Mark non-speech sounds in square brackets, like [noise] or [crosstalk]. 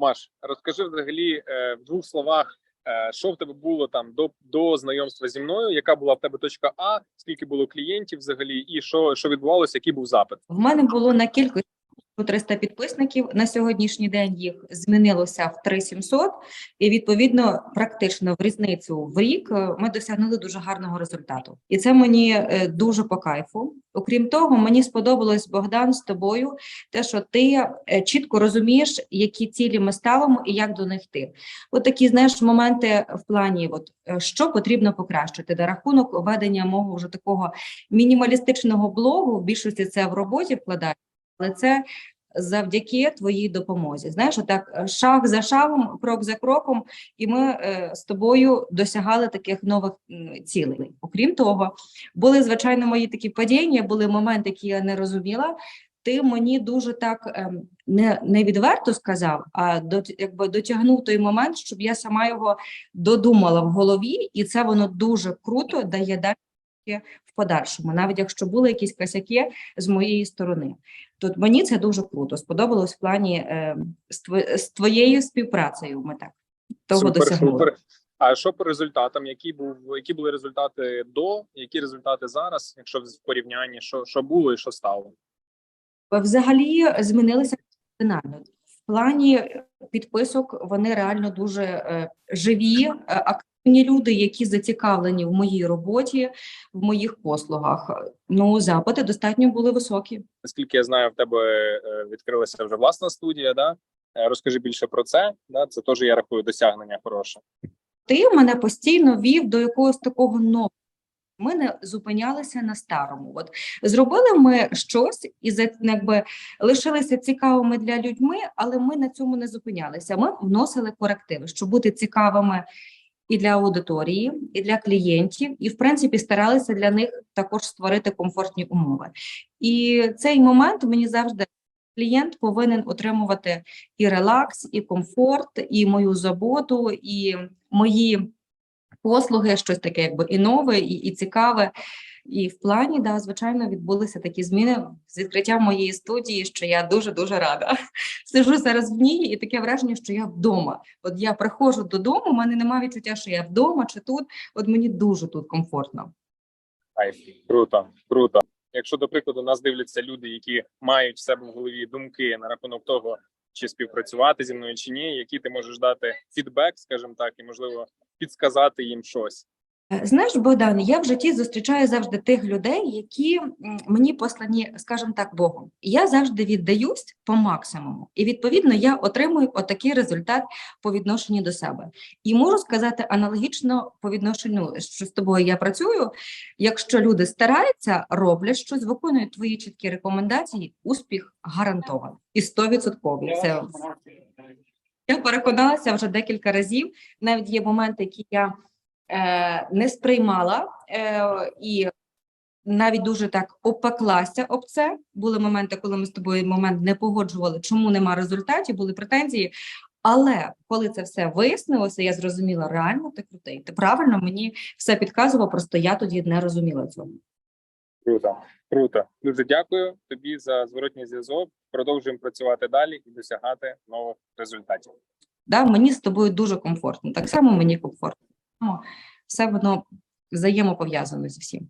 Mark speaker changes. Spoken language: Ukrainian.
Speaker 1: Маш, розкажи взагалі е, в двох словах, е, що в тебе було там до, до знайомства зі мною, яка була в тебе точка А, скільки було клієнтів взагалі, і що, що відбувалося, який був запит?
Speaker 2: В мене було на кількість 300 підписників. На сьогоднішній день їх змінилося в 3700, і відповідно, практично в різницю в рік е, ми досягнули дуже гарного результату. І це мені е, дуже по кайфу. Окрім того, мені сподобалось Богдан з тобою, те, що ти е, чітко розумієш, які цілі ми ставимо і як до них йти. От такі знаєш моменти в плані, от що потрібно покращити на рахунок ведення мого вже такого мінімалістичного блогу. В більшості це в роботі вкладає, але це завдяки твоїй допомозі. Знаєш, отак е, шаг за шагом, крок за кроком, і ми е, з тобою досягали таких нових цілей. Окрім того, були звичайно мої такі падіння, були моменти, які я не розуміла. Ти мені дуже так ем, не, не відверто сказав, а до, якби дотягнув той момент, щоб я сама його додумала в голові, і це воно дуже круто дає далі в подальшому, навіть якщо були якісь косяки з моєї сторони. Тут мені це дуже круто. Сподобалось в плані е, з, тво- з твоєю співпрацею. Ми так того досягнули.
Speaker 1: А що по результатам? Які був які були результати до, які результати зараз, якщо в порівнянні, що, що було і що стало?
Speaker 2: Взагалі змінилися кардинально. В плані підписок вони реально дуже е, живі, е, активні люди, які зацікавлені в моїй роботі, в моїх послугах. Ну, запити достатньо були високі.
Speaker 1: Наскільки я знаю, в тебе е, відкрилася вже власна студія. Да? Е, Розкажи більше про це. Да? Це теж я рахую досягнення хороше.
Speaker 2: Ти мене постійно вів до якогось такого нового. Ми не зупинялися на старому. От зробили ми щось і за якби лишилися цікавими для людьми, але ми на цьому не зупинялися. Ми вносили корективи, щоб бути цікавими і для аудиторії, і для клієнтів, і в принципі старалися для них також створити комфортні умови. І цей момент мені завжди клієнт повинен отримувати і релакс, і комфорт, і мою заботу, і мої послуги, щось таке, якби і нове, і, і цікаве. І в плані, да, звичайно, відбулися такі зміни з відкриттям моєї студії, що я дуже дуже рада. [laughs] Сижу зараз в ній, і таке враження, що я вдома. От я приходжу додому, у мене немає відчуття, що я вдома чи тут. От мені дуже тут комфортно.
Speaker 1: Ай, круто, круто. Якщо, до прикладу, нас дивляться люди, які мають в себе в голові думки на рахунок того, чи співпрацювати зі мною чи ні, які ти можеш дати фідбек, скажімо так, і можливо підсказати їм щось.
Speaker 2: Е, Знаєш, Богдан, я в житті зустрічаю завжди тих людей, які мені послані, скажімо так, Богом. Я завжди віддаюсь по максимуму, і відповідно я отримую отакий результат по відношенню до себе. І можу сказати аналогічно по відношенню, що з тобою я працюю. Якщо люди стараються, роблять щось, виконують твої чіткі рекомендації, успіх гарантований і 100%. Це я переконалася вже декілька разів. Навіть є моменти, які я не сприймала е, і навіть дуже так опеклася об це. Були моменти, коли ми з тобою момент не погоджували, чому нема результатів, були претензії. Але коли це все вияснилося, я зрозуміла, реально ти крутий. Ти правильно мені все підказував, просто я тоді не розуміла цього.
Speaker 1: Круто, круто. Дуже дякую тобі за зворотній зв'язок. Продовжуємо працювати далі і досягати нових результатів.
Speaker 2: Да, мені з тобою дуже комфортно. Так само мені комфортно. Ну, Все воно взаємопов'язано з всім.